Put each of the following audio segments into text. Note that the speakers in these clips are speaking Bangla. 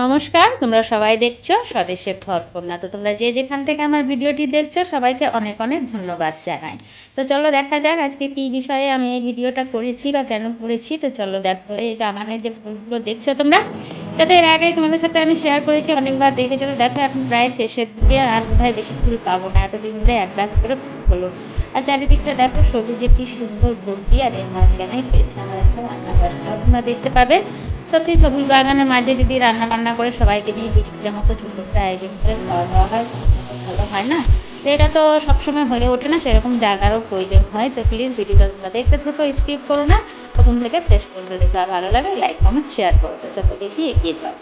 নমস্কার, তোমরা সবাই দেখছ স্বদেশের ঘরকন্যা তো তোমরা যে যেখান থেকে আমার ভিডিওটি দেখছ, সবাইকে অনেক অনেক ধন্যবাদ জানাই। তো চলো দেখা যাক আজকে কী বিষয়ে আমি এই ভিডিওটা করেছি বা কেন করেছি। তো চলো দেখো, এই বাগানের যে ফুলগুলো দেখছ তোমরা যাতে এর আগে তোমাদের সাথে আমি শেয়ার করেছি, অনেকবার দেখেছ। তো দেখো, এখন প্রায় শেষের দিকে, আর বোধহয় বেশি ফুল পাবো না, এতদিন ধরে এক ব্যাগ করে ফুল হলো। আর চারিদিকটা দেখো সবুজে কি সুন্দর ভর্তি আর এর মাঝখানে পেয়েছে আমার একটা রান্নাঘরটা তোমরা দেখতে পাবে সত্যি সবুজ বাগানের মাঝে যদি রান্না বান্না করে সবাইকে নিয়ে পিঠের মতো ছোটো একটা আয়োজন করে খাওয়া দাওয়া হয়, ভালো হয় না? তো এটা তো সবসময় হয়ে ওঠে না, সেরকম জায়গারও প্রয়োজন হয়। তো প্লিজ ভিডিওটা দেখতে থাকো স্কিপ করো না। প্রথম থেকে শেষ দেখে আর ভালো লাগে লাইক কমেন্ট শেয়ার করো। তো চলো দেখি এগিয়ে যাওয়া।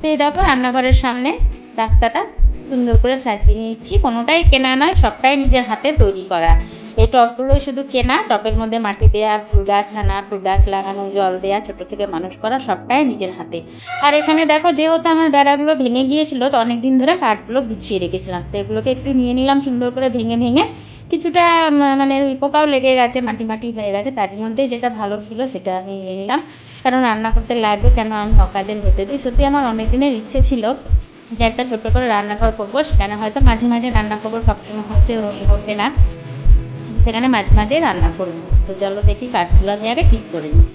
তো এই দেখো রান্নাঘরের সামনে রাস্তাটা সুন্দর করে সাজিয়ে নিয়েছি। কোনোটাই কেনা নয়, সবটাই নিজের হাতে তৈরি করা। এই টবগুলোই শুধু কেনা, টবের মধ্যে মাটি দেওয়া ফুল গাছ আনা, ফুল গাছ লাগানো, জল দেওয়া ছোটো থেকে মানুষ করা, সবটাই নিজের হাতে। আর এখানে দেখো, যেহেতু আমার বেড়াগুলো ভেঙে গিয়েছিল, তো অনেক দিন ধরে কাঠগুলো গুছিয়ে রেখেছিলাম। তো এগুলোকে একটু নিয়ে নিলাম, সুন্দর করে ভেঙে ভেঙে। কিছুটা মানে ওই পোকাও লেগে গেছে, মাটি মাটি হয়ে গেছে তার মধ্যে যেটা ভালো ছিল সেটা আমি নিলাম। কারণ রান্না করতে লাগবে, কেন আমি সকালের হতে দিই? সত্যি আমার অনেক দিনের ইচ্ছে ছিল যে একটা ছোট করে রান্নাঘর করব, সেখানে হয়তো মাঝে মাঝে রান্না করব, সবসময় হতে হতে না। সেখানে মাঝে মাঝে রান্না করব। তো চলো দেখি কাঠগুলো আমি আগে ঠিক করে নিই।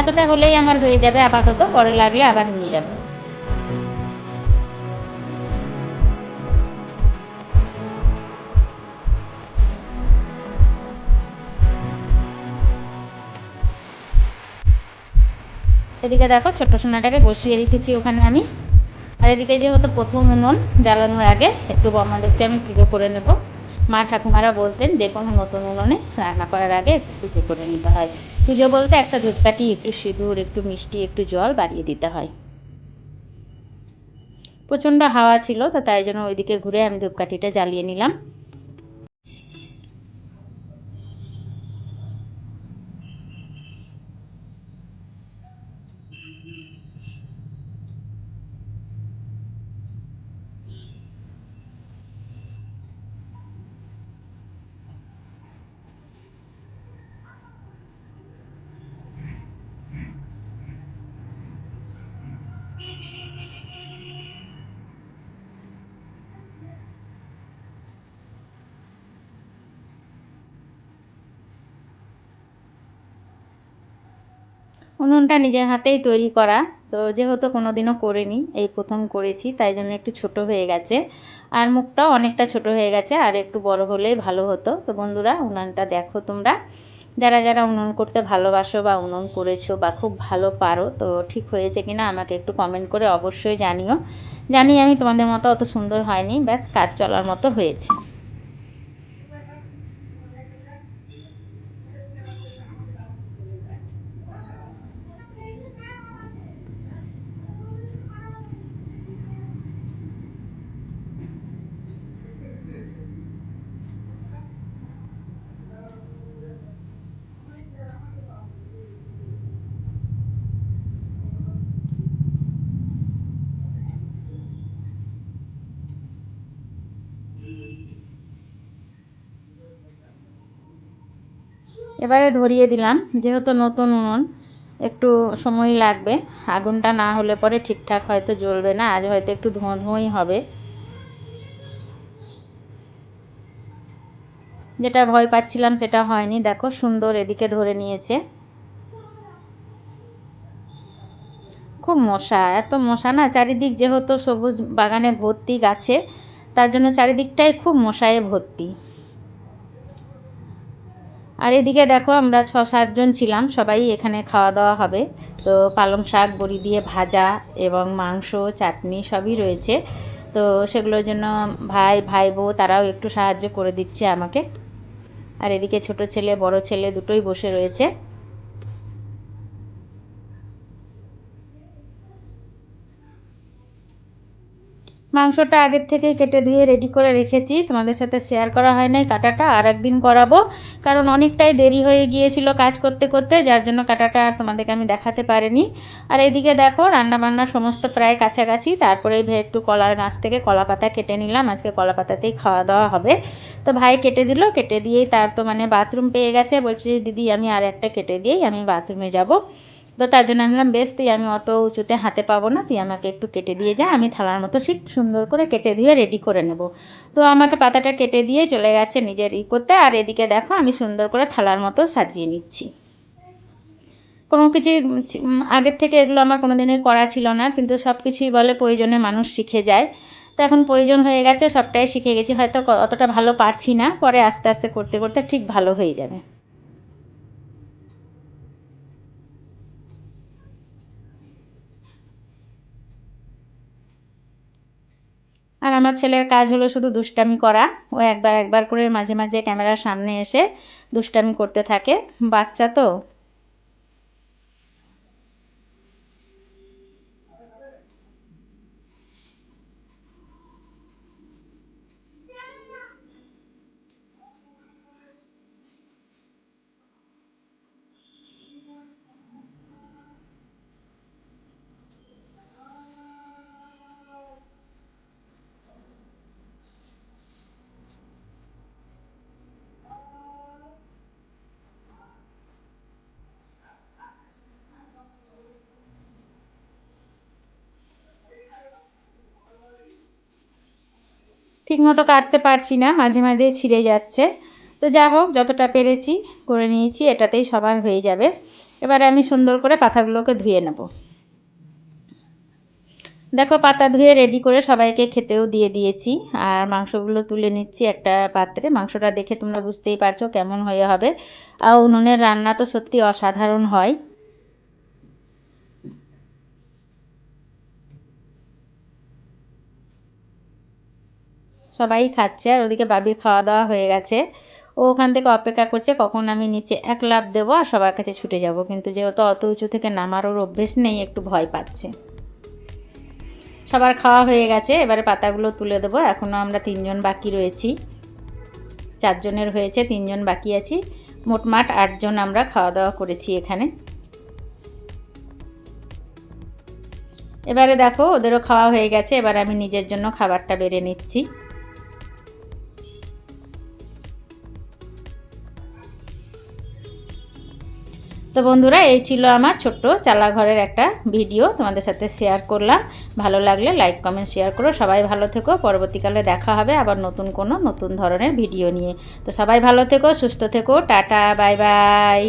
এতটা হলেই আমার হয়ে যাবে আপাতত, পরে লাগলে আবার নিয়ে যাব। এদিকে দেখো ছোট্ট সোনাটাকে বসিয়ে রেখেছি ওখানে আমি। আর এদিকে যেহেতু প্রথম উনুন জ্বালানোর আগে, একটু আমাদেরকে আমি পুজো করে নেব। মা ঠাকুমারা বলতেন, যে কোনো নতুন উনুনে রান্না করার আগে একটু পুজো করে নিতে হয়। পুজো বলতে একটা ধূপকাঠি, একটু সিঁদুর, একটু মিষ্টি, একটু জল বাড়িয়ে দিতে হয়। প্রচণ্ড হাওয়া ছিল, তো তাই জন্য ওইদিকে ঘুরে আমি ধূপকাঠিটা জ্বালিয়ে নিলাম। উনুনটা নিজের হাতেই তৈরি করা। তো যেহেতু কোনো দিনও করিনি, এই প্রথম করেছি, তাই জন্য একটু ছোট হয়ে গেছে। আর মুখটাও অনেকটা ছোট হয়ে গেছে, আর একটু বড় হলেই ভালো হতো। তো বন্ধুরা, উনুনটা দেখো তোমরা। যারা যারা উনুন করতে ভালোবাসো বা উনুন করেছ বা খুব ভালো পারো, তো ঠিক হয়েছে কিনা আমাকে একটু কমেন্ট করে অবশ্যই জানিও। জানি আমি তোমাদের মতো অত সুন্দর হয়নি, ব্যাস কাজ চলার মতো হয়েছে। এবারে ধরিয়ে দিলাম, যেহেতু নতুন উনুন, একটু সময় লাগবে। আগুনটা না হলে পরে ঠিকঠাক হয়তো জ্বলবে না, আজ হয়তো একটু ধোঁয়া ধোঁয়াই হবে। যেটা ভয় পাচ্ছিলাম সেটা হয়নি। দেখো, সুন্দর এদিকে ধরে নিয়েছে। খুব মশা, এত মশা না, চারিদিক যেহেতু সবুজ বাগানে ভর্তি গাছে, তার জন্য চারিদিকটাই খুব মশায় ভর্তি। আর এদিকে দেখো আমরা ছ সাতজন ছিলাম, সবাই এখানে খাওয়া দাওয়া হবে। তো পালং শাক, বড়ি দিয়ে ভাজা এবং মাংস, চাটনি সবই রয়েছে। তো সেগুলোর জন্য ভাই ভাই বউ তারাও একটু সাহায্য করে দিচ্ছে আমাকে। আর এদিকে ছোট ছেলে, বড় ছেলে দুটোই বসে রয়েছে। মাংসটা আগের থেকেই কেটে ধুয়ে রেডি করে রেখেছি। তোমাদের সাথে শেয়ার করা হয় নাই কাটাটা, আর একদিন করাবো। কারণ অনেকটাই দেরি হয়ে গিয়েছিল কাজ করতে করতে, যার জন্য কাটাটা আর তোমাদেরকে আমি দেখাতে পারিনি। আর এদিকে দেখো রান্না বান্না সমস্ত প্রায় কাছাকাছি। তারপরে একটু কলার গাছ থেকে কলা পাতা কেটে নিলাম। আজকে কলা পাতাতেই খাওয়া দাওয়া হবে। তো ভাই কেটে দিল। কেটে দিয়েই তার তো মানে বাথরুম পেয়ে গেছে। বলছি দিদি, আমি আর একটা কেটে দিয়েই আমি বাথরুমে যাব। তো তার জন্য আমি বললাম, বেশ, তুই, আমি অত উঁচুতে হাতে পাবো না। তুই আমাকে একটু কেটে দিয়ে যা, আমি থালার মতো ঠিক সুন্দর করে কেটে দিয়ে রেডি করে নেব। তো আমাকে পাতাটা কেটে দিয়ে চলে গেছে নিজের ই করতে। আর এদিকে দেখো, আমি সুন্দর করে থালার মতো সাজিয়ে নিচ্ছি। কোনো কিছু আগের থেকে এগুলো আমার কোনো দিনই করা ছিল না, কিন্তু সব কিছুই বলে প্রয়োজনে মানুষ শিখে যায়। তো এখন প্রয়োজন হয়ে গেছে, সবটাই শিখে গেছি। হয়তো অতটা ভালো পারছি না, পরে আস্তে আস্তে করতে করতে ঠিক ভালো হয়ে যাবে আর আমার ছেলের কাজ হলো শুধু দুষ্টামি করা। ও একবার একবার করে মাঝে মাঝে ক্যামেরার সামনে এসে দুষ্টামি করতে থাকে। বাচ্চা তো। ঠিকমতো কাটতে পারছি না, মাঝে মাঝে ছিঁড়ে যাচ্ছে। তো যা হোক, যতটা পেরেছি করে নিয়েছি, এটাতেই সবার হয়ে যাবে। এবারে আমি সুন্দর করে পাতাগুলোকে ধুয়ে নেব। দেখো, পাতা ধুয়ে রেডি করে সবাইকে খেতেও দিয়ে দিয়েছি। আর মাংসগুলো তুলে নিচ্ছি একটা পাত্রে। মাংসটা দেখে তোমরা বুঝতেই পারছ কেমন হয়ে হবে। আর উনুনের রান্না তো সত্যি অসাধারণ হয়। সবাই খাচ্ছে আর ওদিকে বাবির খাওয়া দাওয়া হয়ে গেছে। ও ওখান থেকে অপেক্ষা করছে, কখন আমি নিচে এক লাভ দেবো আর সবার কাছে ছুটে যাব। কিন্তু যেহেতু অত উঁচু থেকে নামার ওর অভ্যেস নেই, একটু ভয় পাচ্ছে। সবার খাওয়া হয়ে গেছে, এবারে পাতাগুলো তুলে দেবো। এখনও আমরা তিনজন বাকি রয়েছি। চারজনের হয়েছে, তিনজন বাকি আছি। মোটমাট আটজন আমরা খাওয়া দাওয়া করেছি এখানে। এবারে দেখো, ওদেরও খাওয়া হয়ে গেছে, এবার আমি নিজের জন্য খাবারটা বেড়ে নিচ্ছি। তো বন্ধুরা, এই ছিল আমার ছোট্ট চালাঘরের একটা ভিডিও, তোমাদের সাথে শেয়ার করলাম। ভালো লাগলে লাইক কমেন্ট শেয়ার করো। সবাই ভালো থেকো। পরবর্তীকালে দেখা হবে আবার নতুন কোনো নতুন ধরনের ভিডিও নিয়ে। তো সবাই ভালো থেকো, সুস্থ থেকো। Tata bye bye